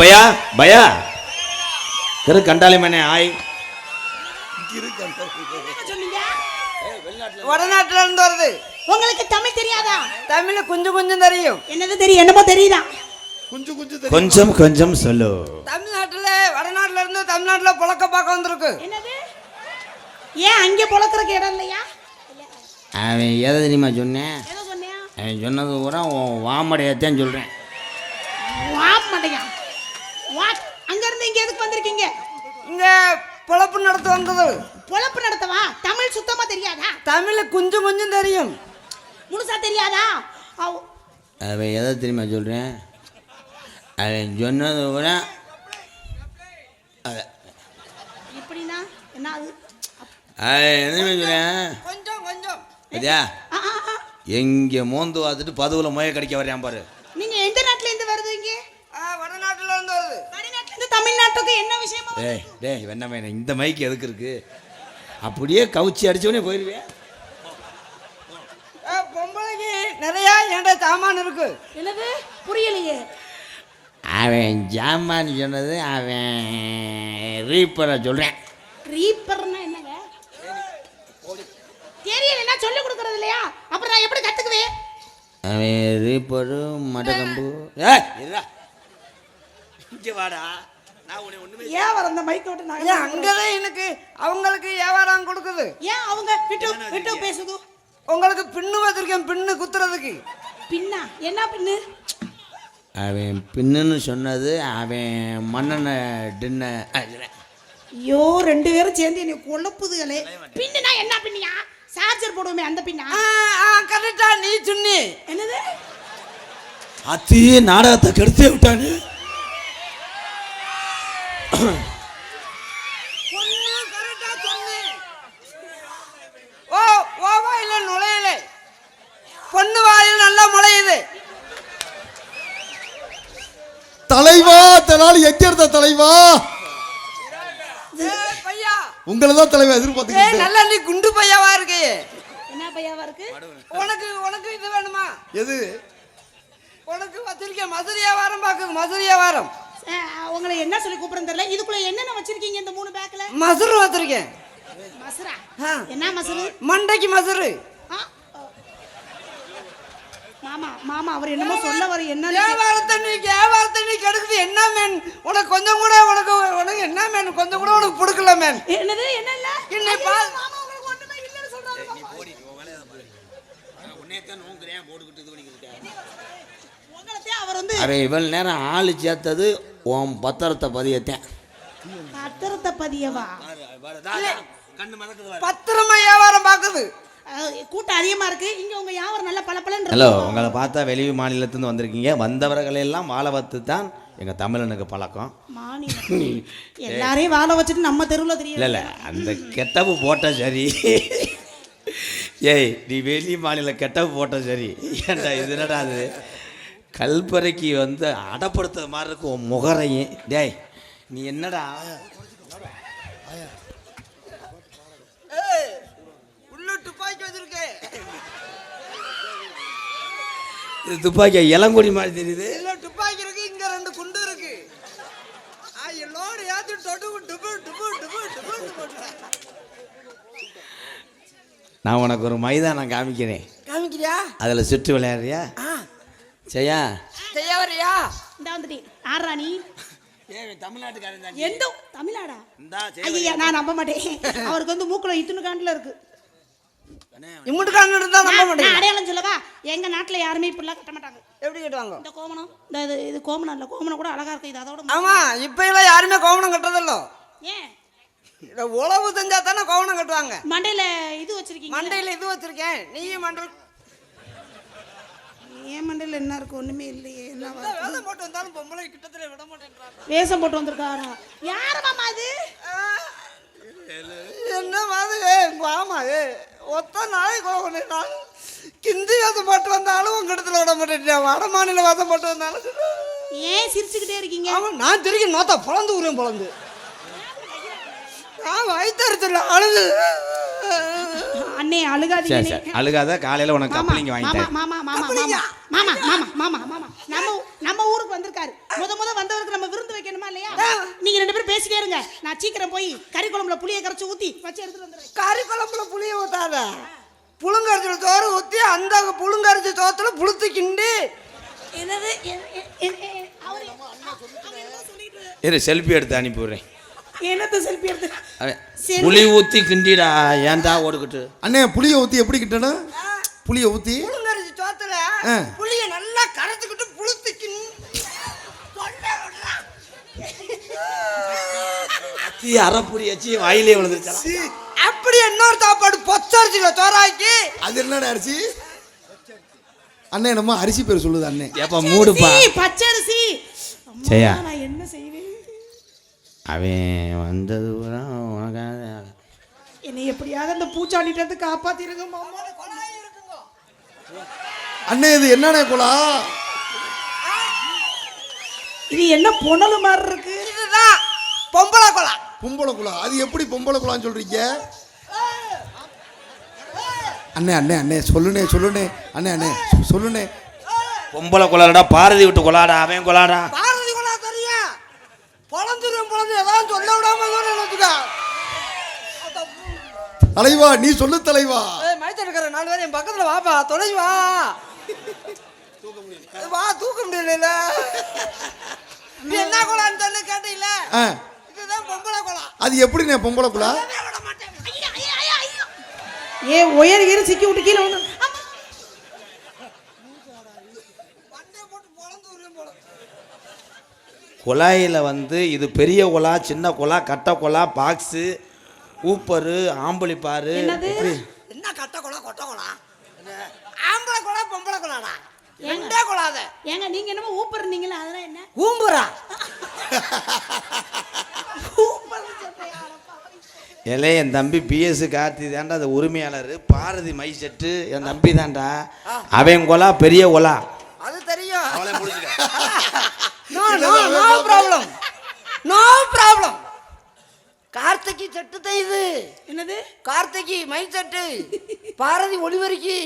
பயா பயா. திரு மனே ஆய். சொன்னீங்க வடநாட்டுல இருந்து வருது. உங்களுக்கு தமிழ் தெரியாதா? தமிழ்ல கொஞ்சம் கொஞ்சம் தெரியும். என்னது தெரியும்? என்னமோ தெரியுதா? கொஞ்சம் கொஞ்சம் சொல்லு. தமிழ்நாட்டுல வடநாட்டுல இருந்து தமிழ்நாட்டுல புழக்க பார்க்க வந்திருக்கு. என்னது? ஏன் அங்கே பொழக்கிறக்கு இடம் இல்லையா? அவன் எதை தெரியுமா சொன்னேன்? ஏதோ சொன்னியா? அவன் சொன்னது கூட வாமடையத்தான் சொல்கிறேன் வா மாட்டேங்க வா அங்க இருந்து இங்க எதுக்கு வந்திருக்கீங்க? இங்க பொழப்பு நடத்த வந்தது. பொழப்பு நடத்தவா? தமிழ் சுத்தமா தெரியாதா? தமிழ்ல கொஞ்சம் கொஞ்சம் தெரியும். முழுசா தெரியாதா? அவ்- அவன் எதை தெரியுமா சொல்கிறேன் அவன் சொன்னது கூட எப்படின்னா என்ன அது அவன் என்ன சொல்கிறேன் கொஞ்சம். எங்கே மோந்து பார்த்துட்டு பதுவில் முய கடிக்க வரையான் பாரு. நீங்க எந்த நாட்டுல இருந்து வருதுங்க ஆ, வடநாட்டுல இருந்து வருது வடநாட்டுல இருந்து தமிழ்நாட்டுக்கு என்ன விஷயமா டேய் டேய் வெண்ணமே இந்த மைக்கு எதுக்கு இருக்கு? அப்படியே கவுச்சி அடிச்சவனே போயிடுவேன் ஆ, பொம்பளைக்கு நிறைய என்கிட்ட சாமான் இருக்கு. என்னது? புரியலையே. அவன் ஜாமான் சொன்னது அவன் ரீப்பரை சொல்கிறேன் ரீப்பர்னா என்னங்க? தெரியலன்னா சொல்லி கொடுக்கறது இல்லையா? அப்புறம் நான் எப்படி கத்துக்குவேன்? அவன் ரீப்பரு மடக்கம்பு ஏய் இருடா. இங்க வாடா. ஏன் வர அந்த மைக்க விட்டு நான் அங்கதான் எனக்கு அவங்களுக்கு வியாபாரம் கொடுக்குது. ஏன் அவங்க விட்டு விட்டு பேசுது? உங்களுக்கு பின்னு வச்சிருக்கேன் பின்னு குத்துறதுக்கு. பின்னா? என்ன பின்னு? அவன் பின்னுன்னு சொன்னது அவன் மன்னனை டின்ன ஐயோ ரெண்டு பேரும் சேர்ந்து என்னை குழப்புதுகளே. பின்னுனா என்ன பின்னியா? சார்ஜர் போடுவோமே அந்த பின்னா? கரெக்டா நீ சொன்னி என்னது? அத்தி நாடகத்தை கெடுத்தே விட்டானு. ஓ ஓ வாயில நுழையல. பொண்ணு வாயில் நல்லா முளையுது. தலைவா தனாலி எங்க இருந்த தலைவா உங்களை தான் தலைவா ஏய் எதிர்பார்த்துக்கிட்டு நல்லா நீ குண்டு பையாவா இருக்கு என்ன பையாவா இருக்கு? உனக்கு உனக்கு இது வேணுமா? எது? உனக்கு வச்சிருக்கேன் மதுரை வியாபாரம் பாக்குது மதுரை வியாபாரம் அஹ், உங்களை என்ன சொல்லி கூப்பிடுறது தெரியல. இதுக்குள்ள என்னென்ன வச்சிருக்கீங்க இந்த மூணு பேக்ல மசுரு வச்சிருக்கேன். மசுரா. என்ன மசுரு? மண்டைக்கு மசுரு. மாமா மாமா அவர் என்னமோ சொல்ல வர என்ன வியாபாரத்தை நீ வியாபாரத்தை நீ கெடுக்குது? என்ன மேன்? உனக்கு கொஞ்சம் கூட உனக்கு உனக்கு என்ன மேன்? கொஞ்சம் கூட உனக்கு பிடிக்கல மேன். என்னது என்ன இல்ல? என்னை ஐயோ, பா- மாமா உங்களுக்கு ஒண்ணுமே இல்லைன்னு சொல்றாரு மாமா. உங்களைத்தான் அவர் வந்து அவன் இவ்வளவு நேரம் ஆள் சேர்த்தது உன் பத்திரத்தை பதியத்தேன் பத்திரத்தை பதியவா? பத்திரமா வியாபாரம் பாக்குது. அஹ், கூட்டம் அதிகமா இருக்கு. இங்க உங்க யாவர் நல்ல பளபளன்னு ஹலோ இருக்கும். உங்களை பார்த்தா வெளி மாநிலத்திலிருந்து வந்திருக்கீங்க. வந்தவர்களை எல்லாம் வாழ வைத்து தான் எங்கள் தமிழனுக்கு பழக்கம். மாநிலம். எல்லாரையும் வாழ வச்சுட்டு நம்ம தெருவுல இல்லை தெரியல இல்லை அந்த கெட்டப்பு போட்ட சரி. ஏய் நீ வெளி மாநில கெட்டப்பு போட்ட சரி. ஏன்டா இது என்னடா அது? கல்பறைக்கு வந்து அடப்படுத்துற மாதிரி இருக்கும் உன் முகரையும். டேய் நீ என்னடா? துப்பாக்கி இது துப்பாக்கியா இளங்கொடி மாதிரி தெரியுது. இல்ல துப்பாக்கி இருக்கு இங்க ரெண்டு குண்டு இருக்கு. லோடு ஏத்தி டுபு டுபு டுபு டுபு டுபு. நான் உனக்கு ஒரு மைதானம் காமிக்கிறேன். காமிக்கிறியா? அதில் சுற்றி விளையாடுறியா? ஆ. செய்யா செய்ய வரியா இந்த வந்துட்டு ஆறா நீ? தமிழ்நாட்டுக்காரன் எந்த தமிழ்நாடா? இந்தா, ஐயா நான் நம்ப மாட்டேன். அவருக்கு வந்து மூக்குல இத்துணு காண்டுல இருக்கு. இம்முட்டு காண்டு இருந்தா நம்ப நான் மாட்டேங்க நான் அடையாளம் சொல்லவா? எங்க நாட்டுல யாருமே இப்படிலாம் கட்ட மாட்டாங்க. எப்படி கட்டுவாங்க? இந்த கோமணம் இந்த இது இது கோமணம் இல்ல கோமணம் கூட அழகா இருக்கு. இது அதோட ஆமா இப்ப எல்லாம் யாருமே கோவணம் கட்டுறதில்ல. ஏன்? உழவு செஞ்சா தானே கோவணம் கட்டுவாங்க. மண்டையில இது வச்சிருக்கீங்க மண்டையில இது வச்சிருக்கேன். நீயும் மண்டல் ஏன் மண்டையில என்ன இருக்கு? ஒண்ணுமே இல்லையே. என்ன வேலை போட்டு வந்தாலும் பொம்பளை கிட்டத்துல விட மாட்டேன்றாங்க. வேஷம் போட்டு வந்திருக்காரா? யாரு மாமா அது? என்ன மாதிரி ஆமா ஏ ஒத்த கோவணம் நான் கிந்தி வேதம் போட்டு வந்தாலும் உங்க இடத்துல விட மாட்டேன் வட மாநில வேதம் போட்டு வந்தாலும் ஏன் சிரிச்சுக்கிட்டே இருக்கீங்க? ஆமா நான் திருக்கி நோத்தா பொழந்து உரியும் பொழந்து நான் வயிற்றுல அழுது. அண்ணே அழுகாதீங்க. சரி அழுகாத காலையில் உனக்கு மாமா கப்பலிங்க வாங்கி மாமா மாமா மாமா மாமா மாமா மாமா மாமா மாமா. நம்ம நம்ம ஊருக்கு வந்திருக்காரு. முத முத வந்தவருக்கு நம்ம விருந்து வைக்கணுமா இல்லையா? நீங்க ரெண்டு பேரும் பேசிட்டே இருங்க. நான் சீக்கிரம் போய் கறி குழம்புல புளியை கரைச்சு ஊத்தி வச்சு எடுத்துட்டு வந்துடுறேன். கறி குழம்புல புளிய ஊத்தாத. புழுங்கரிச்சல சோறு ஊற்றி அந்த புழுங்கரிச்ச சோத்துல புளுத்து கிண்டி. என்னது? அவரு செல்ஃபி எடுத்து அனுப்பி விடுறேன். என்னத்த செல்ஃபி எடுத்து. புளி ஊற்றி கிண்டிடா ஏன்டா ஓடுக்கிட்டு அண்ணே புளிய ஊத்தி எப்படி கிட்டணும் புளிய ஊத்தி. புழுங்கரிச்ச சோத்துல. புளிய நல்லா கரைச்சிக்கிட்டு புளுத்து. அத்தி அரைப்புடி வச்சு வாயிலே விழுந்துருச்சா அப்படி இன்னொரு சாப்பாடு பொச்சரிச்சில சோறாக்கி அது என்னடா அரிசி? அண்ணே நம்ம அரிசி பேர் சொல்லுது அண்ணே. எப்போ மூடுப்பா. பச்சரிசி. நான் என்ன செய்வேன்? அவன் வந்தது உனக்காக என்னை எப்படியாவது அந்த பூச்சாண்டிட்ட இருந்து காப்பாத்திருங்க மாமா. அண்ணே இது என்னண்ணே குலா இது என்ன புனலு மாதிரி இருக்கு? இதுதான் பொம்பளை குளம் பொம்பளை குலா அது எப்படி பொம்பளை குலான்னு சொல்றீங்க? அண்ணே அண்ணே அண்ணே சொல்லுனே சொல்லுனே அண்ணே அண்ணே சொல்லுனே பொம்பளை கொலாடா பாரதி விட்டு கொலாடா அவன் கொலாடா ஏதாவது சொல்ல விடாம நினைச்சுக்கா தலைவா நீ சொல்லு தலைவா. இருக்கிற நாலு பேர் என் பக்கத்துல வாப்பா தொலைஞ்சு வா. வா தூக்க முடியல நீ என்ன குளான்னு சொல்லி கேட்டீங்கள இதுதான் பொம்பளை குளம் அது எப்படிண்ணே பொம்பளை குலா விட மாட்டேன் ஏ உயர் கீரை சிக்கி விட்டு கீழே வந்து பண்டைய போட்டு பொழந்து விடுவேன் போல குழாயில் வந்து இது பெரிய குழா சின்ன குழா கட்டை குழா பாக்ஸு ஊப்பரு ஆம்பளி பாரு. என்னது? என்ன கட்ட குளம் கொட்ட குளம் ஆம்பளை குளம் பொம்பளை குளாடா ரெண்டே குளாத ஏங்க நீங்க என்னமோ ஊப்பர் நீங்களா அதெல்லாம் என்ன? ஊம்புறா? இலே என் தம்பி பிஎஸ் கார்த்தி தாண்டா அது உரிமையாளர். பாரதி மை செட்டு என் தம்பி தான்டா. அவன் கொலா பெரிய கொலா அது தெரியும். அவளை முடிச்சுக்க no no problem no problem Karthiki set இது. என்னது? கார்த்திகி மை செட்டு பாரதி ஒளிவரிக்கு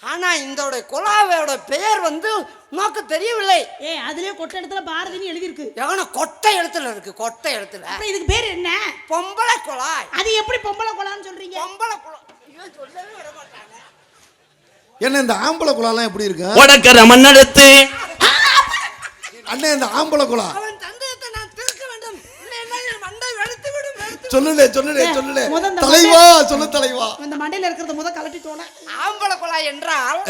ஆனா இந்த குழாவோட பெயர் வந்து உனக்கு தெரியவில்லை. ஏ அதுலயே கொட்ட இடத்துல பாரதின்னு எழுதியிருக்கு. எவன கொட்டை இடத்துல இருக்கு கொட்டை இடத்துல அப்புறம் இதுக்கு பேர் என்ன? பொம்பளை குழாய் அது எப்படி பொம்பளை குழான்னு சொல்றீங்க? பொம்பளை குழாய் இவன் சொல்லவே விட மாட்டாங்க. என்ன இந்த ஆம்பளை குலாலாம் எப்படி இருக்கு? உடக்கிற மண்ணெடுத்து. அண்ணே இந்த ஆம்பளை குலா அவன் சந்தேகத்தை நான் தீர்க்க வேண்டும். இல்லைன்னா மண்டை விடும் சொல்லுலே சொல்லுலே சொல்லுலே முத இந்த தலைவா சொல்லு தலைவா. இந்த மண்டையில இருக்கிறத முத கலட்டி தோண ஆம்பளை குழாய் என்றால்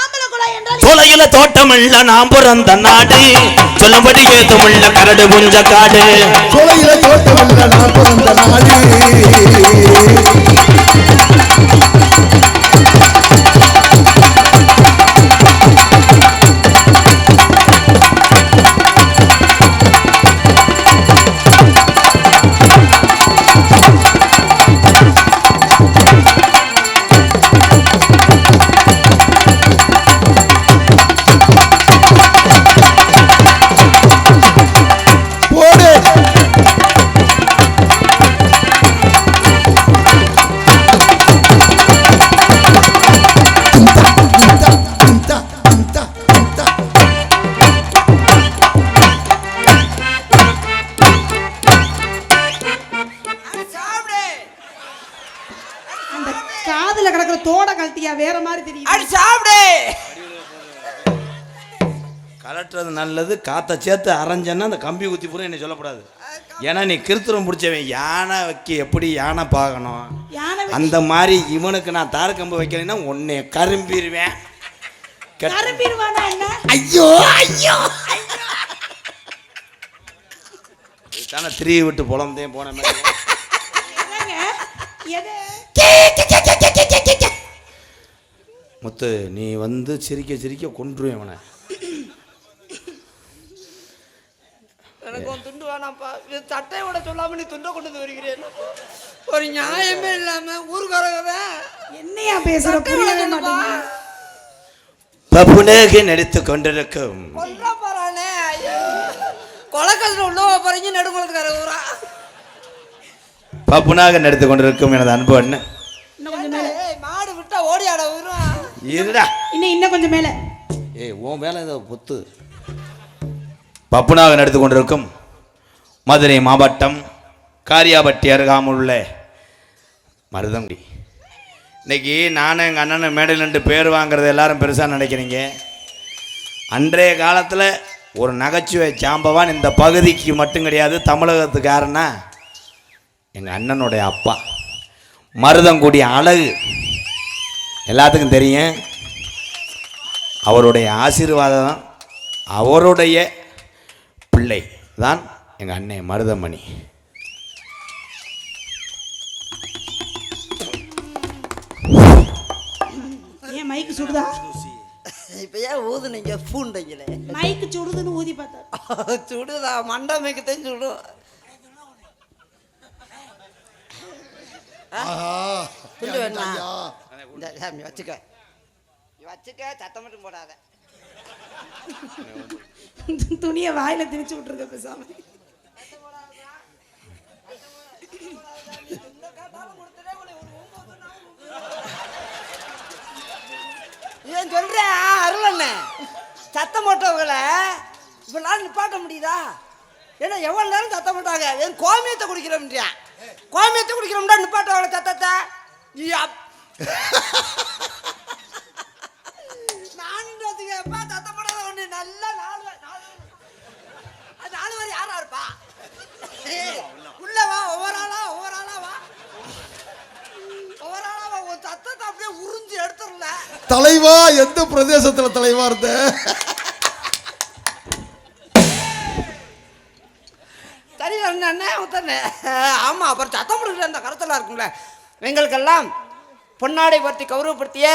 ஆம்பளை குழாய் என்றால் தொலையில தோட்டமுள்ள நாம் பிறந்த நாடு. சொல்லும்படி ஏதுமுள்ள கரடு புஞ்ச காடு சோலையில தோட்டமில்ல நான் பிறந்த நாடு. கலட்டுறது நல்லது காற்றை சேர்த்து அரைஞ்சேன்னா அந்த கம்பி குத்தி பூரா என்ன சொல்லக்கூடாது. ஏன்னா நீ கிருத்திரம் பிடிச்சவன் யானை வைக்க எப்படி யானை பார்க்கணும்? அந்த மாதிரி இவனுக்கு நான் தார கம்பு வைக்கலைன்னா உன்னை கரும்பிடுவேன். ஐயோ ஐயோ! தானே திரி விட்டு புலந்தேன் போன முத்து நீ வந்து சிரிக்க சிரிக்க கொன்றுவேன் அவனை எனக்கு உன் துண்டு வேணாம்ப்பா. இது சட்டையோட சொல்லாம நீ துண்டை கொண்டு வந்து வருகிறேன் ஒரு நியாயமே இல்லாம ஊருக்காரங்க என்னையா மாட்டேங்குது பப்புனேக நடித்து கொண்டிருக்கும். கொல்ல போறானே. ஐயோ. கொலக்கல்ல உள்ளவ போறீங்க நெடுங்குளத்துக்கார ஊரா. பப்புனாக நடித்து கொண்டிருக்கும் எனது அன்பு அண்ணன். இன்னும் கொஞ்சம் மேல. ஓடி ஆட வரும் இருடா. இன்னும் இன்னும் கொஞ்சம் மேல. ஏய் உன் வேலை ஏதோ புத்து. பப்புனாக நடந்து கொண்டிருக்கும் மதுரை மாவட்டம் காரியாபட்டி அருகாமுள்ள மருதங்குடி. இன்னைக்கு நானும் எங்கள் அண்ணன் மேடையில் நின்று பேர் வாங்குறது எல்லாரும் பெருசாக நினைக்கிறீங்க. அன்றைய காலத்தில் ஒரு நகைச்சுவை சாம்பவான் இந்த பகுதிக்கு மட்டும் கிடையாது தமிழகத்துக்காரனா எங்கள் அண்ணனுடைய அப்பா. மருதங்குடி அழகு. எல்லாத்துக்கும் தெரியும். அவருடைய ஆசீர்வாதம் அவருடைய பிள்ளை. தான் எங்கள் அண்ணன் மருதமணி. ஏன் மைக்கு சுடுதா? இப்போ ஏன் ஊதுனீங்க? பூண்டீங்களே மைக்கு சுடுதுன்னு ஊதி பார்த்தா. சுடுதா? மண்டமைக்குத்தான் சுடும் ஆஹா. புல்லு சாமி வச்சுக்க. நீ வச்சுக்க சத்தம் மட்டும் போடாத. துணியை வாயில திணிச்சு விட்டுருக்க பேசாம. ஏன் சொல்றேன் அருளண்ண சத்தம் போட்டவங்களை இவ்வளவு நிப்பாட்ட முடியுதா? ஏன்னா எவ்வளவு நேரம் சத்தம் போட்டாங்க? என் கோமியத்தை குடிக்கிறோம்ன்றியா? கோமியத்தை குடிக்கிறோம்டா நிப்பாட்டவங்கள சத்தத்தை. நீ அப்- நானுன்றதுக்கு எப்பா சத்தம் போடாத ஒண்ணு நல்ல நாலு நாலு அது நாலு வரை யாரா இருப்பா ஏய், உள்ள வா ஒவ்வொரு ஆளா ஒவ்வொரு ஆளா வா ஒவ்வொரு ஆளா வா உன் சத்தத்தை அப்படியே உறிஞ்சு எடுத்துடல தலைவா எந்த பிரதேசத்தில் தலைவா இருந்த? சரி அண்ணே உத்தண்ணே ஆமாம் அப்புறம் சத்தம் கொடுக்குற அந்த கருத்தெல்லாம் இருக்குங்களே எங்களுக்கெல்லாம் பொன்னாடை பற்றி கௌரவப்படுத்திய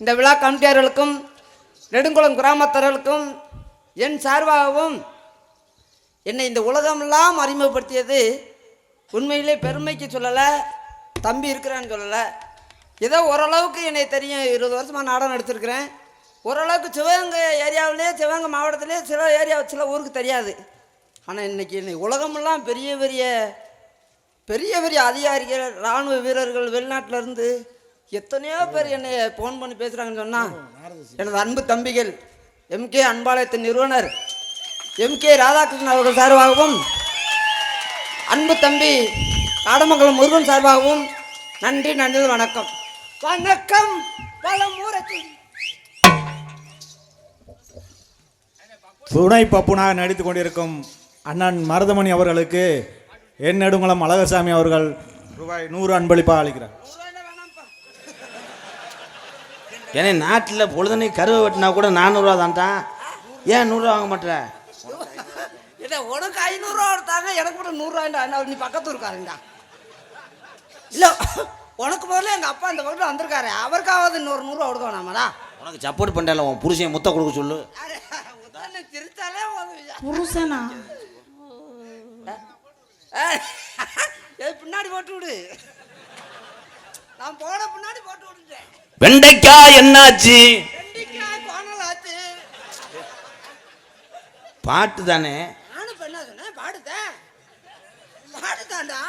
இந்த விழா கமிட்டியார்களுக்கும் நெடுங்குளம் கிராமத்தர்களுக்கும் என் சார்பாகவும் என்னை இந்த உலகமெல்லாம் அறிமுகப்படுத்தியது உண்மையிலே பெருமைக்கு சொல்லலை தம்பி இருக்கிறான்னு சொல்லலை. ஏதோ ஓரளவுக்கு என்னை தெரியும் இருபது வருஷமாக நாடகம் எடுத்திருக்கிறேன் ஓரளவுக்கு சிவகங்கை ஏரியாவிலே சிவகங்கை மாவட்டத்திலே சில ஏரியா சில ஊருக்கு தெரியாது. ஆனால் இன்னைக்கு உலகமெல்லாம் பெரிய பெரிய பெரிய பெரிய அதிகாரிகள் இராணுவ வீரர்கள் வெளிநாட்டிலேருந்து எத்தனையோ பேர் என்னை ஃபோன் பண்ணி பேசுகிறாங்கன்னு சொன்னால் எனது அன்பு தம்பிகள் எம்கே அன்பாலயத்தின் நிறுவனர் எம்கே ராதாகிருஷ்ணன் அவர்கள் சார்பாகவும் அன்பு தம்பி காடமங்கலம் முருகன் சார்பாகவும் நன்றி நன்றி வணக்கம். வணக்கம் பல மூரத்தில் துணை பப்புனாக நடித்து கொண்டிருக்கும் அண்ணன் மருதமணி அவர்களுக்கு என் நெடுங்குளம் அழகசாமி அவர்கள் ரூபாய் நூறு அன்பளிப்பாக அளிக்கிறார். ஏன்னா நாட்டில் பொழுதுனே கருவை வெட்டினா கூட நானூறுரூவா தான்ட்டான் ஏன் நூறுரூவா வாங்க மாட்டேற? இல்லை உனக்கு ஐநூறுரூவா கொடுத்தாங்க எனக்கு கூட நூறுரூவாண்டா நீ பக்கத்து இருக்காருண்டா இல்லை உனக்கு முதல்ல எங்கள் அப்பா இந்த பக்கத்தில் வந்திருக்காரு. அவருக்காவது இன்னொரு நூறுரூவா கொடுக்க வேணாமாடா உனக்கு சப்போர்ட் பண்ணல உன் புருஷன் முத்த கொடுக்க சொல்லு. உதவியா. புருஷனா? பின்னாடி போட்டு விடு. நான் போன பின்னாடி போட்டு விட்டுட்டேன். வெண்டைக்காய் என்னாச்சு? வெண்டிக்காய் கோணல் ஆச்சு பாட்டு தானே நானும் இப்ப என்ன சொன்னேன் பாடுதேன் பாடுதாண்டா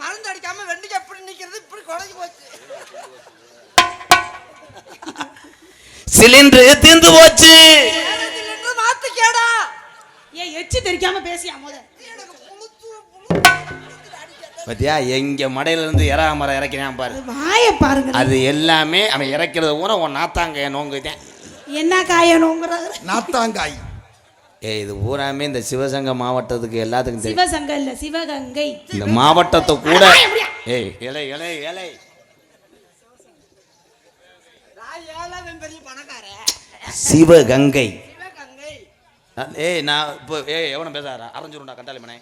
மருந்து அடிக்காம வெண்டிக்காய் இப்படி குறைஞ்சு போச்சு சிலிண்டரு தீர்ந்து போச்சு. நேரத்திலிருந்து மாத்திக்கேடா ஏன் எச்சு தெரிக்காம பேசியா முத? பத்தியா எங்க மடையில இருந்து இறா மரம் இறக்கிறான் பாரு. வாய பாருங்க அது எல்லாமே அவன் இறக்கிறது கூட உன் நாத்தாங்க நோங்குதேன். என்ன காயணுங்கிறாரு நாத்தாங்காய். ஏய் இது பூராமே இந்த சிவசங்க மாவட்டத்துக்கு எல்லாத்துக்கும் தெரியும். சிவசங்கை இல்ல சிவகங்கை. இந்த மாவட்டத்தை கூட ஏய் இலை இலை இலை. சிவகங்கை. ஏய் நான் இப்போ ஏய் எவனும் பேசாரா அரைஞ்சிருண்டா கண்டாளி மனே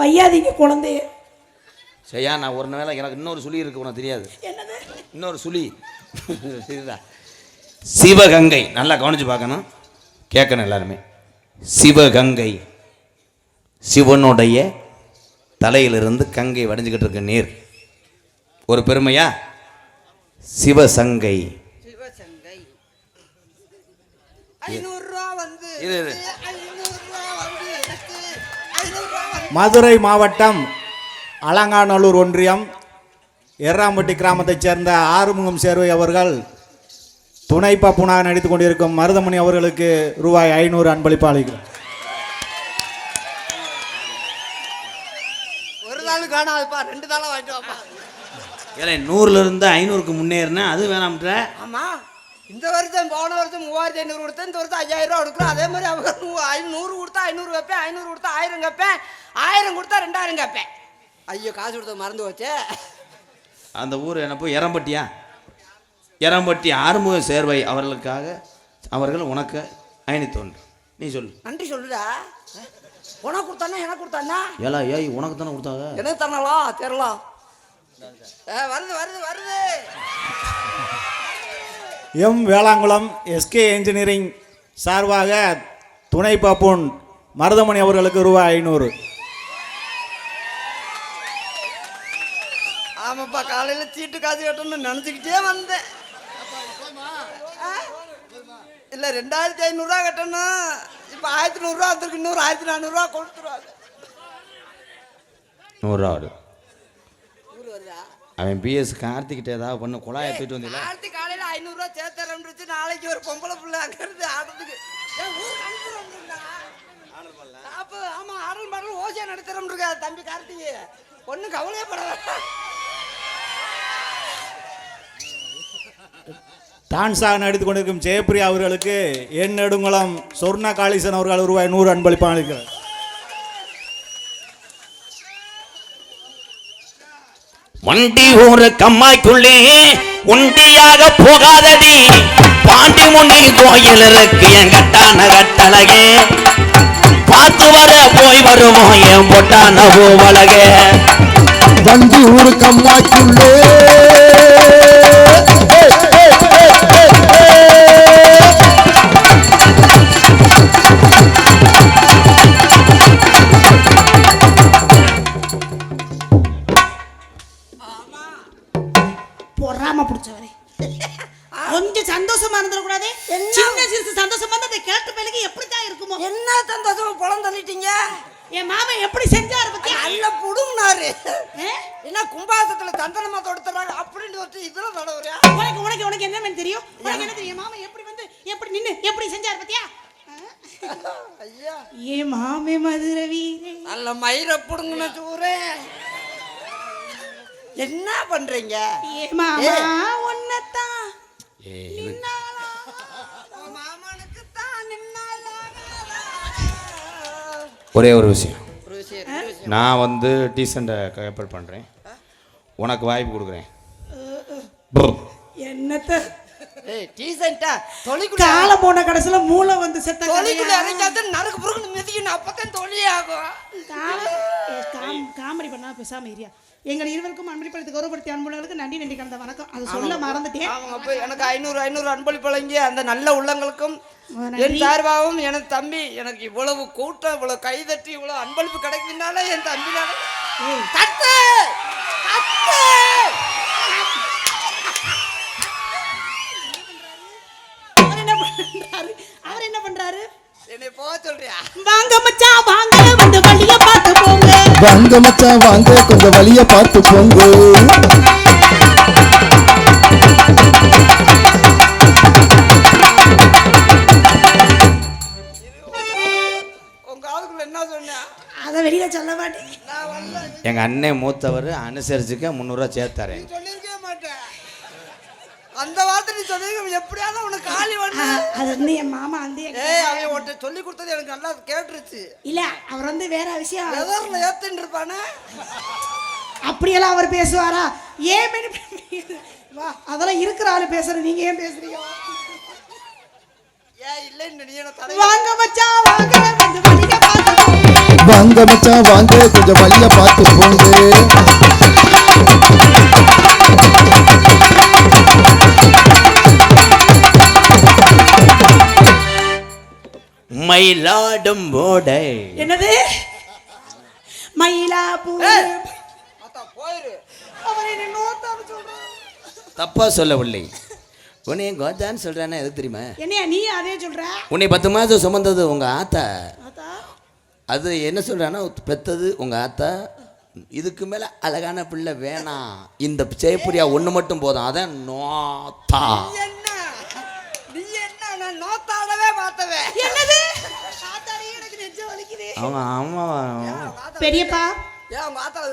வையாதீங்க குழந்தைய. சரியா நான் ஒரு வேளை எனக்கு இன்னொரு சுழி இருக்கு உனக்கு தெரியாது. என்னது? இன்னொரு சுழி. இதுதான் சிவகங்கை. நல்லா கவனிச்சு பார்க்கணும். கேட்கணும் எல்லாருமே. சிவகங்கை. சிவனுடைய தலையிலிருந்து கங்கை வடிஞ்சுக்கிட்டு இருக்க நீர். ஒரு பெருமையா? சிவசங்கை. மதுரை மாவட்டம் அலங்காநல்லூர் ஒன்றியம் எர்ராம்பட்டி கிராமத்தைச் சேர்ந்த ஆறுமுகம் சேர்வை அவர்கள் துணை பப்புனாக நடித்துக் கொண்டிருக்கும் மருதமணி அவர்களுக்கு ரூபாய் ஐநூறு அன்பளிப்பு அளிக்கிறார் ஒரு நாள் காணாதுப்பா ரெண்டு நாளா வாங்கிட்டு வாப்பா. ஏலே நூறுலேருந்து ஐநூறுக்கு முன்னேறினா அது வேணாம்ன்ற. ஆமா. இந்த வருஷம் போன வருஷம் மூவாயிரத்தி ஐநூறு கொடுத்தேன் இந்த வருஷம் ஐயாயிரம் ரூபா கொடுக்குறோம் அதே மாதிரி அவங்க நூ- ஐநூறு கொடுத்தா ஐநூறு வைப்பேன் ஐநூறு கொடுத்தா ஆயிரம் கேட்பேன் ஆயிரம் கொடுத்தா ரெண்டாயிரம் கேட்பேன் ஐயோ காசு கொடுத்த மறந்து போச்சே. அந்த ஊர் என்ன போய் எரம்பட்டியா எரம்பட்டி ஆறுமுக சேர்வை அவர்களுக்காக அவர்கள் உனக்கு ஐநூற்றி ஒன்று நீ சொல்லு. நன்றி சொல்லுடா. உனக்கு கொடுத்தானா எனக்கு கொடுத்தானா? ஏலா ஏய் உனக்கு தானே கொடுத்தாங்க? எனக்கு தானாலா தெரியலாம் வருது வருது வருது. எம் வேளாங்குளம் எஸ்கே இன்ஜினியரிங் சார்பாக துணை பாப்பூன் மருதமணி அவர்களுக்கு ரூபாய் ஐநூறு. ஆமாப்பா காலையில சீட்டு காசு கட்டணும்னு நினச்சிக்கிட்டே வந்தேன்? இல்ல ரெண்டாயிரத்தி ஐநூறுரூவா கட்டணும் இப்போ ஆயிரத்தி நூறுரூவா வந்திருக்கு இன்னொரு ஆயிரத்தி நானூறுரூவா கொடுத்துருவாங்க. நூறுரூவா ஆடு அவன் பிஎஸ் கார்த்திகிட்ட ஏதாவது பண்ண குழாயை தூக்கிட்டு வந்தீங்களா? ஆயிரத்தி காலையில ஐநூறுரூவா சேர்த்துறேன்னு நாளைக்கு ஒரு பொம்பளை பிள்ளை அங்கிருந்து ஆடுறதுக்கு. அப்போ ஆமா ஆடல் மாடல் ஓசியா நடத்துறோம் இருக்கா தம்பி கார்த்திகை ஒன்றும் கவலையே பட டான்ஸாக நடித்துக் கொண்டிருக்கும் ஜெயப்பிரியா அவர்களுக்கு என் நெடுங்குளம் சொர்ணா காளீசன் அவர்கள் ரூபாய் நூறு அன்பளிப்பு அளிக்கிறார். வண்டி ஊரு கம்மாய்க்குள்ளே உண்டியாக போகாதடி. பாண்டி முனி கோயில் இருக்கு என் கட்டான கட்டழகே. பார்த்து வர போய் வருவோம் என் பொட்டான பூவழகே. வண்டி ஊரு கம்மாய்க்குள்ளே ஒரே ஒரு விஷயம். நான் வந்து டீசெண்டை ஏற்பாடு பண்ணுறேன் உனக்கு வாய்ப்பு கொடுக்குறேன். என்னத்த? காலம் போன கடைசியில மூளை வந்து செத்த நறுக்கு புறுக்குன்னு மிதிக்கணும். அப்பதான் தொழில் ஆகும். கால- ஏ, காம்- காமெடி பண்ணா பேசாம ஏரியா எங்கள் இருவருக்கும் அன்பளிப்படுத்தி கௌரவப்படுத்தி அன்புள்ளவர்களுக்கு நன்றி நன்றி கலந்த வணக்கம். அதை சொல்ல மறந்துட்டேன். போய் எனக்கு ஐநூறு ஐநூறு அன்பளிப்பு வழங்கி அந்த நல்ல உள்ளங்களுக்கும். என் சார்பாகவும் எனது தம்பி எனக்கு இவ்வளவு கூட்டம் இவ்வளவு கைதட்டி இவ்வளவு அன்பளிப்பு கிடைக்குதுனால என் தம்பினால தட்டு தட்டு அவர் என்ன பண்றாரு? அவர் என்ன பண்றாரு? என்னை போக சொல்றியா? வாங்க மச்சான் வாங்க. வந்து வழிய பார்த்து போங்க வாங்க மச்சான் வாங்க கொஞ்சம் வழிய பார்த்து போங்க. எங்கள் அண்ணன் மூத்தவர் அனுசரிச்சுக்க முந்நூறுரூவா சேர்த்தாரு. அந்த எப்படியாவது உனக்கு காலி ஆ, பண்ண அது வந்து என் மாமா வந்து ஏய் அவன் உன்கிட்ட சொல்லி கொடுத்தது எனக்கு நல்லா கேட்டுருச்சு. இல்ல அவர் வந்து வேற விஷயம். வெதர்ல ஏத்துன்னு இருப்பானே? அப்படியெல்லாம் அவர் பேசுவாரா? ஏன் வா அதெல்லாம் இருக்கிற ஆளு பேசுற நீங்க ஏன் பேசுறீங்க? வாங்க மச்சான் வாங்க வந்து வழிய பார்த்து போங்க. வாங்க மச்சான் வாங்க கொஞ்சம் வழிய பார்த்து போங்க. மயிலாடும் போடை என்னது? மயிலாப்பூர் தப்பாக சொல்லவில்லை. உன்னை கோஜான்னு சொல்கிறானே எதுக்கு தெரியுமா? என்னையா நீ அதே சொல்ற? உன்னை பத்து மாதம் சுமந்தது உங்கள் ஆத்தா. அது என்ன சொல்கிறான்னா பெத்தது உங்கள் ஆத்தா. இதுக்கு மேல அழகான பிள்ளை வேணாம் இந்த ஜெயப்பிரியா ஒண்ணு மட்டும் போதும். அதான் நோத்தா. நீ என்ன? நீ என்ன? நான் நோத்தாடவே பார்த்தவே என்னது? ஆமா ஆமா பெரியப்பா?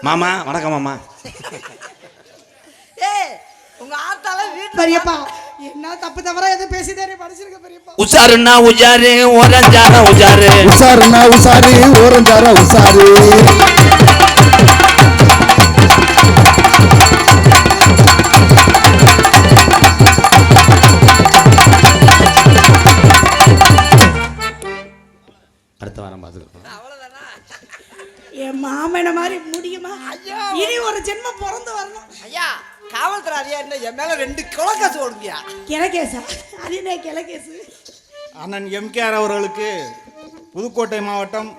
மாமா வணக்கம் மாமா. ஏய் உங்க ஆத்தால வீட்டுல பெரியப்பா என்ன தப்பு தவறா எதுவும் பேசிட்டே படிச்சிருக்க பெரியப்பா. உசாருன்னா உஜாரு ஓரஞ்சான உஜாரு உசாருண்ணா உசாரு ஓரஞ்சாரா உசாரு என் மாமன மாதிரி முடியுமா? இனி ஒரு ஜென்மம் பிறந்து வரணும். ஐயா காவல்துறை அதிகாரி என் மேல ரெண்டு குலக்காசு ஓடுங்கயா கிழக்கேசா? அது என்ன கிழக்கேசு? அண்ணன் எம்கேஆர் அவர்களுக்கு புதுக்கோட்டை மாவட்டம்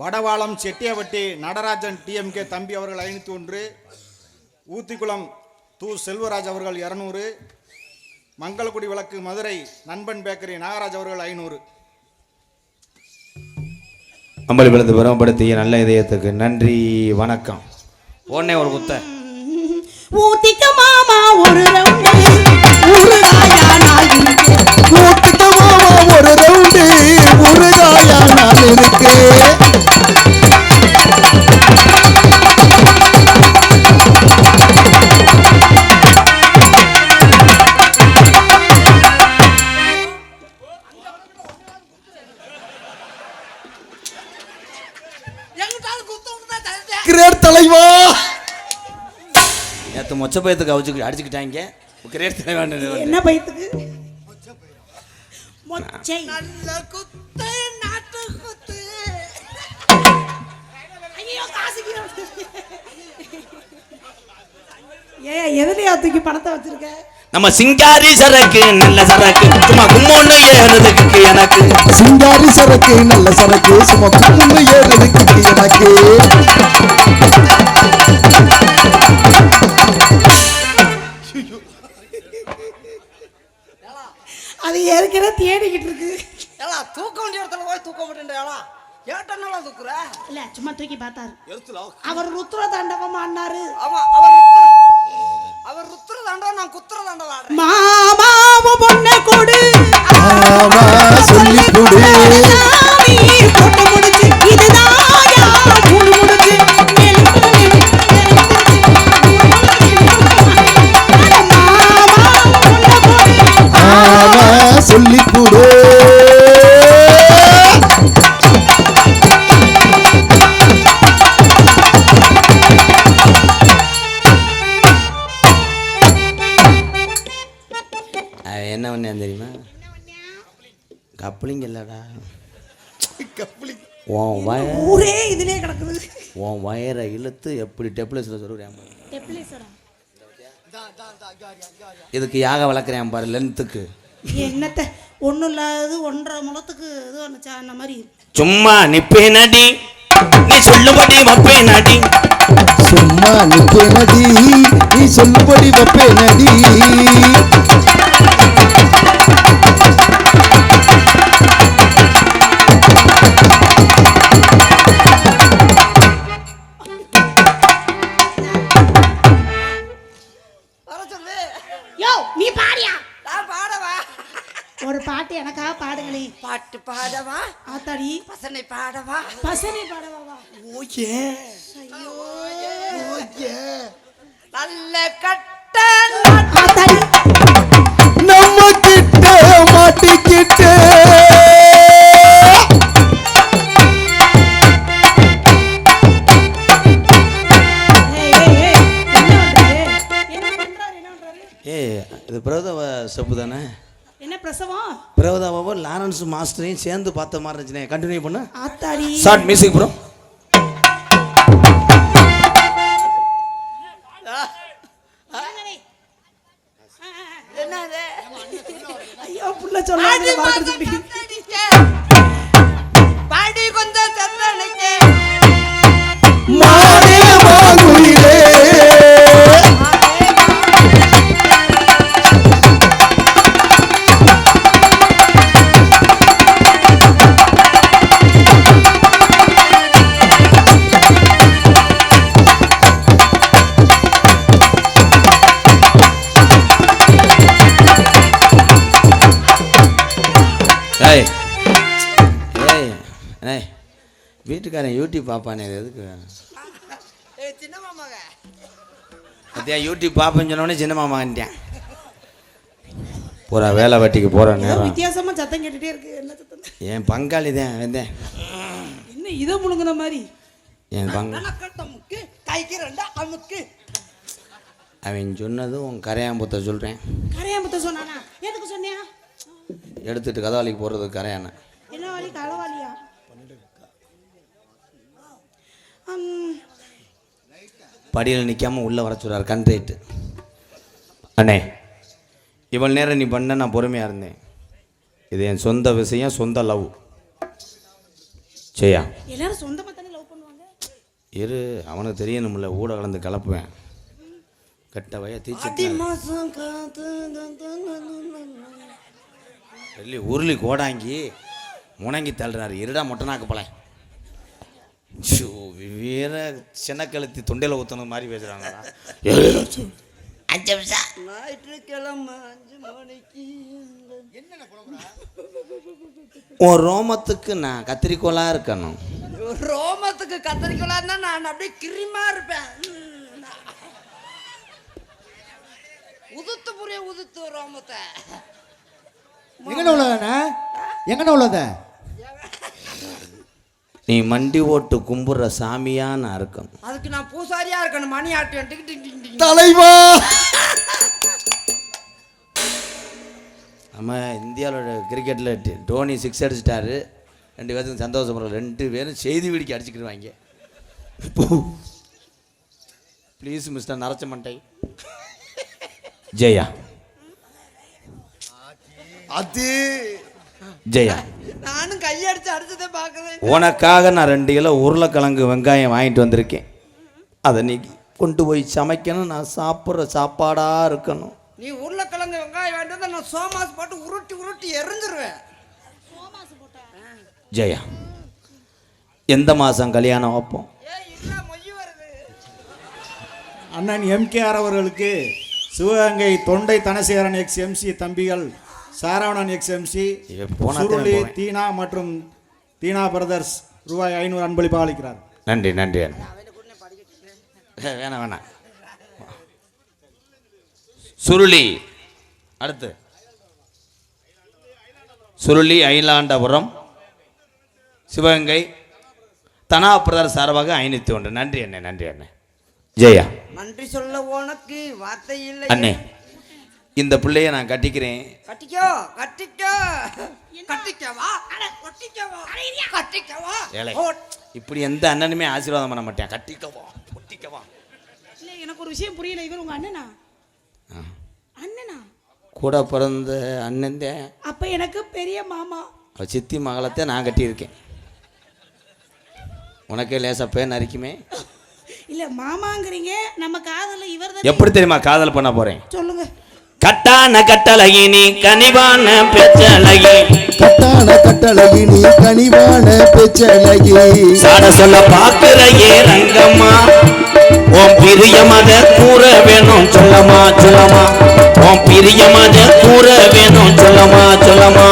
வடவாளம் செட்டியவட்டி நடராஜன் டிஎம்கே தம்பி அவர்கள் ஐநூற்றி ஒன்று ஊத்திக்குளம் தூ செல்வராஜ் அவர்கள் இரநூறு மங்களக்குடி விளக்கு மதுரை நண்பன் பேக்கரி நாகராஜ் அவர்கள் ஐநூறு. அம்பளி விழுந்து பிரமப்படுத்திய நல்ல இதயத்துக்கு நன்றி வணக்கம். உடனே ஒரு குத்த. ஊத்திக்க மாமா ஒரு ரவுண்டு ஊத்திக்க மாமா ஒரு ரவுண்டு ஊறுகாயா நாள் இருக்கு. தலைவா! நேற்று மொச்ச பயத்துக்கு அவிச்சு அடிச்சுக்கிட்டாங்க. கிரேட் தலைவான் என்ன பயத்துக்கு? மொச்சை. நல்ல குத்து நாட்டு குத்து. ஐயோ காசுக்கு ஏ எதுலயா தூக்கி பணத்தை வச்சிருக்க? நம்ம சிங்காரி சரக்கு நல்ல சரக்கு. சும்மா கும்மொன்னு ஏறுறதுக்கு எனக்கு. சிங்காரி சரக்கு நல்ல சரக்கு. சும்மா கும்பு ஏறதுக்கு எனக்கு. அது ஏற்கனவே தேடிக்கிட்டு இருக்கு. ஏலா தூக்க வேண்டிய இடத்துல போய் தூக்க மாட்டேன்டா ஏட்டனால தூக்குற? இல்ல சும்மா தூக்கி பார்த்தாரு. அவர் ருத்ர தாண்டவம் ஆடினாரு ஆமா அவர் ருத்ர அவர் சொல்லி கொடு. எப்படி டெப்ளஸில் சொல்லுறேன் இதுக்கு யாக வளர்க்குறேன் பாரு லென்த்துக்கு என்னத்த ஒன்றும் இல்லாதது ஒன்றரை முளத்துக்கு இது அந்த மாதிரி? சும்மா நிப்பே நடி நீ சொல்லுபடி வப்பே நடி சும்மா நிப்பே நடி நீ சொல்லுபடி வப்பே நடி பசனை பாடவா? பசனி பாடவா நல்ல கட்ட நம்ம கிட்ட மாட்டிக்கிட்டு. ஏய், பண்றாரு? என்ன பண்றாரு, என்ன பண்றாரு? ஏ இது பிரதவ செப்பு தானே? பிரசவம். பிரபதாவும் லாரன்ஸ் மாஸ்டரையும் சேர்ந்து பார்த்த மாதிரி இருந்துச்சுனே. கண்டினியூ பண்ணு. ஆத்தாடி. ஷார்ட் மியூசிக் ப்ரோ வீட்டுக்காரன் யூடியூப் பார்ப்பானே இது எதுக்கு? மாமாங்க. அத்தியா யூடியூப் பார்ப்பேன்னு சொன்னோடனே சின்ன மாமான்ட்டேன். போகிறா வேலை வெட்டிக்கு போகிற நேரம். வித்தியாசமா சத்தம் கேட்டுட்டே இருக்கு. என்ன சத்தம்? என் பங்காளி தான் வந்தேன் என்ன இதை முழுங்குன மாதிரி? என் பங்க அமுக்கு கைக்கு ரெண்டா அமுக்கு. அவன் சொன்னதும் உன் கரையாம்புத்த சொல்கிறேன் கரையாம்பத்த சொன்னானா? எதுக்கு சொன்னியா? எடுத்துட்டு கதவாளிக்கு போகிறதுக்கு கரையானேன் என்ன வாலி களவாலியா படியில் நிற்காம உள்ளே வர சொல்கிறார் கண்ட்ரேட்டு அண்ணே இவ்வளோ நேரம் நீ பண்ண நான் பொறுமையாக இருந்தேன். இது என் சொந்த விஷயம் சொந்த லவ் செய்யா எல்லாரும் சொந்தமா தானே லவ் பண்ணுவாங்க? இரு அவனுக்கு தெரியணும்ல ஊட கலந்து கலப்புவேன். கெட்ட வய தீச்சு உருளி கோடாங்கி முணங்கி தள்ளுறாரு. இருடா மொட்டனாக்கு போல வேற சின்ன கழுத்தி தொண்டையில் ஊற்றுனது மாதிரி பேசுகிறாங்களா ஞாயிற்றுக்கிழமை அஞ்சு மணிக்கு உன் ரோமத்துக்கு நான் கத்திரிக்கோலாக இருக்கணும். ரோமத்துக்கு கத்தரிக்கலான்னா நான் அப்படியே கிரிமா இருப்பேன். உதுத்து புரிய உதுத்து ரோமத்தை. எங்கன உள்ளதானே எங்கன உள்ளத? நீ மண்டி ஓட்டு கும்புற சாமியா நான் அதுக்கு நான் பூசாரியா இருக்கணும் மணி ஆட்டு டிங் டிங் டிங் டிங். தலைவா! நம்ம இந்தியாவோட கிரிக்கெட்டில் டோனி சிக்ஸ் அடிச்சிட்டாரு. ரெண்டு பேர்த்துக்கும் சந்தோஷம் ரெண்டு பேரும் செய்தி வெடிக்க அடிச்சுக்கிடுவாங்க ப்ளீஸ் மிஸ்டர் நரச்ச மண்டை ஜெயா. அது ஜெயா. நானும் கையடிச்சு அடிச்சதே பார்க்கறேன். உனக்காக நான் ரெண்டு கிலோ உருளைக்கிழங்கு வெங்காயம் வாங்கிட்டு வந்திருக்கேன். அதை நீ கொண்டு போய் சமைக்கணும். நான் சாப்பிட்ற சாப்பாடாக இருக்கணும். நீ உருளைக்கிழங்கு வெங்காயம் வேண்டியதை நான் சோமாஸ் போட்டு உருட்டி உருட்டி எரிஞ்சிருவேன். ஜெயா எந்த மாதம் கல்யாணம் வைப்போம்? ஏய் இல்ல மொய் வருது? அண்ணன் எம்கேஆர் அவர்களுக்கு சிவகங்கை தொண்டை தனசேகரன் எக்ஸ் எம்சி தம்பிகள் சாரவணன் எக்ஸ் எம்சி இவன் போனா சுருளி தான் மற்றும் தீனா பிரதர்ஸ் ரூபாய் ஐநூறு அன்பளிப்பாக அளிக்கிறார். நன்றி நன்றி வேணாம் வேணாம். சுருளி அடுத்து. சுருளி ஐலாண்டபுரம் சிவகங்கை தனா பிரதர் சார்பாக ஐநூற்றி ஒன்று. நன்றி அண்ணே நன்றி அண்ணே. ஜெயா. நன்றி சொல்ல உனக்கு வார்த்தை இல்லை அண்ணே இந்த பிள்ளைய நான் கட்டிக்கிறேன். கட்டிக்கோ கட்டிக்கோ. கட்டிக்கவா? கட்டிக்கவா? ஓ, இப்படி எந்த அண்ணனுமே ஆசீர்வாதம் பண்ண மாட்டேன். கட்டிக்கவா ஒட்டிக்கவா. இல்ல எனக்கு ஒரு விஷயம் புரியல. இவர் உங்க அண்ணனா? ஆ. அண்ணனா? கூட பிறந்த அண்ணன் தான் அப்ப எனக்கு பெரிய மாமா. சித்தி மகளத்தை நான் கட்டியிருக்கேன். உனக்கே லேசா பேன் அரிக்குமே. இல்ல மாமாங்கிறீங்க. நம்ம காதல இவர் எப்படி தெரியுமா காதல் பண்ண போறேன்? சொல்லுங்க. கட்டான கட்டளகி நீ கனிவான பெச்சலகி கட்டான கட்டளகி நீ கனிவான பெச்சலகி சாட சொல்ல பாக்குறையே ரங்கம்மா. உன் பிரியமத கூற வேணும் சொல்லமா சொல்லமா. உன் பிரியமத கூற வேணும் சொல்லமா சொல்லமா.